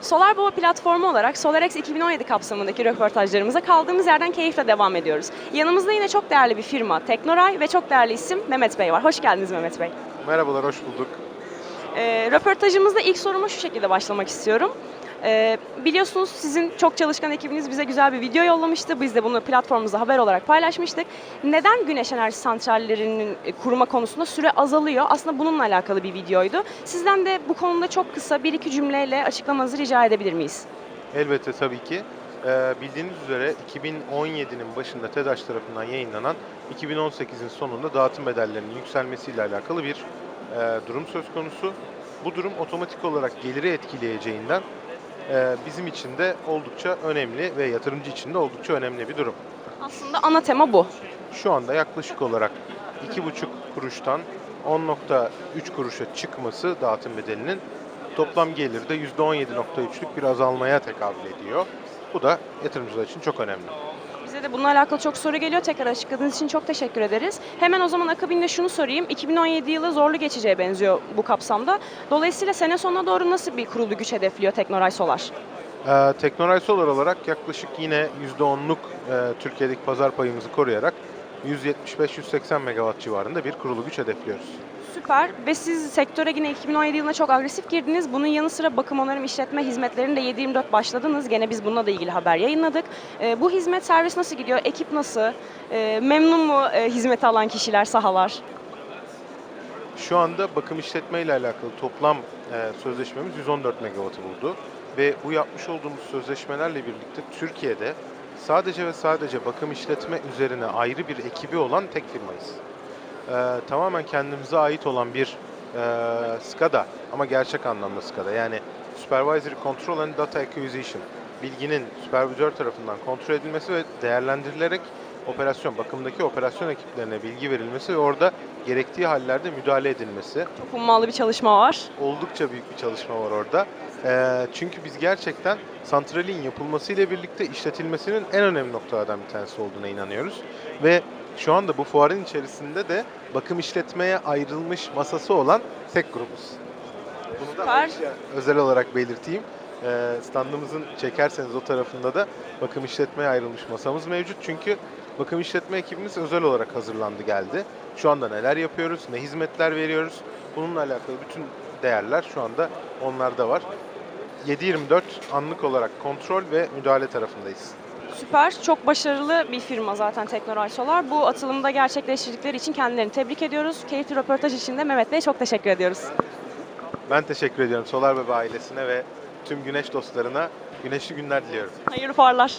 Solar Baba platformu olarak SolarX 2017 kapsamındaki röportajlarımıza kaldığımız yerden keyifle devam ediyoruz. Yanımızda yine çok değerli bir firma Teknoray ve çok değerli isim Mehmet Bey var. Hoş geldiniz Mehmet Bey. Merhabalar, hoş bulduk. Ee, röportajımızda ilk soruma şu şekilde başlamak istiyorum. Ee, biliyorsunuz sizin çok çalışkan ekibiniz bize güzel bir video yollamıştı. Biz de bunu platformumuzda haber olarak paylaşmıştık. Neden güneş enerji santrallerinin e, kurma konusunda süre azalıyor? Aslında bununla alakalı bir videoydu. Sizden de bu konuda çok kısa bir iki cümleyle açıklamanızı rica edebilir miyiz? Elbette tabii ki. Ee, bildiğiniz üzere 2017'nin başında TEDAŞ tarafından yayınlanan 2018'in sonunda dağıtım bedellerinin yükselmesiyle alakalı bir e, durum söz konusu. Bu durum otomatik olarak geliri etkileyeceğinden bizim için de oldukça önemli ve yatırımcı için de oldukça önemli bir durum. Aslında ana tema bu. Şu anda yaklaşık olarak 2,5 kuruştan 10.3 kuruşa çıkması dağıtım bedelinin toplam gelirde %17.3'lük bir azalmaya tekabül ediyor. Bu da yatırımcılar için çok önemli. Bize de bununla alakalı çok soru geliyor. Tekrar açıkladığınız için çok teşekkür ederiz. Hemen o zaman akabinde şunu sorayım. 2017 yılı zorlu geçeceğe benziyor bu kapsamda. Dolayısıyla sene sonuna doğru nasıl bir kurulu güç hedefliyor Teknoray Solar? Ee, Teknoray Solar olarak yaklaşık yine %10'luk e, Türkiye'deki pazar payımızı koruyarak 175-180 megawatt civarında bir kurulu güç hedefliyoruz. Süper. Ve siz sektöre yine 2017 yılında çok agresif girdiniz. Bunun yanı sıra bakım onarım işletme hizmetlerinde 7-24 başladınız. Gene biz bununla da ilgili haber yayınladık. Ee, bu hizmet servis nasıl gidiyor? Ekip nasıl? Ee, memnun mu e, hizmeti alan kişiler, sahalar? Şu anda bakım işletme ile alakalı toplam e, sözleşmemiz 114 megawattı buldu. Ve bu yapmış olduğumuz sözleşmelerle birlikte Türkiye'de sadece ve sadece bakım işletme üzerine ayrı bir ekibi olan tek firmayız. E, tamamen kendimize ait olan bir e, SCADA ama gerçek anlamda SCADA yani Supervisory Control and Data Acquisition bilginin süpervizör tarafından kontrol edilmesi ve değerlendirilerek operasyon, bakımdaki operasyon ekiplerine bilgi verilmesi ve orada gerektiği hallerde müdahale edilmesi. Çok ummalı bir çalışma var. Oldukça büyük bir çalışma var orada. Ee, çünkü biz gerçekten santralin yapılmasıyla birlikte işletilmesinin en önemli noktalardan bir tanesi olduğuna inanıyoruz. Ve şu anda bu fuarın içerisinde de bakım işletmeye ayrılmış masası olan tek grubuz. Bunu da Süper. ayrıca özel olarak belirteyim. Ee, standımızın çekerseniz o tarafında da bakım işletmeye ayrılmış masamız mevcut. Çünkü bakım işletme ekibimiz özel olarak hazırlandı geldi. Şu anda neler yapıyoruz, ne hizmetler veriyoruz. Bununla alakalı bütün değerler şu anda onlarda var. 7-24 anlık olarak kontrol ve müdahale tarafındayız. Süper. Çok başarılı bir firma zaten Teknoray Solar. Bu atılımda gerçekleştirdikleri için kendilerini tebrik ediyoruz. Keyifli röportaj için de Mehmet Bey'e çok teşekkür ediyoruz. Ben teşekkür ediyorum Solar Baba ailesine ve tüm güneş dostlarına güneşli günler diliyorum. Hayırlı fuarlar.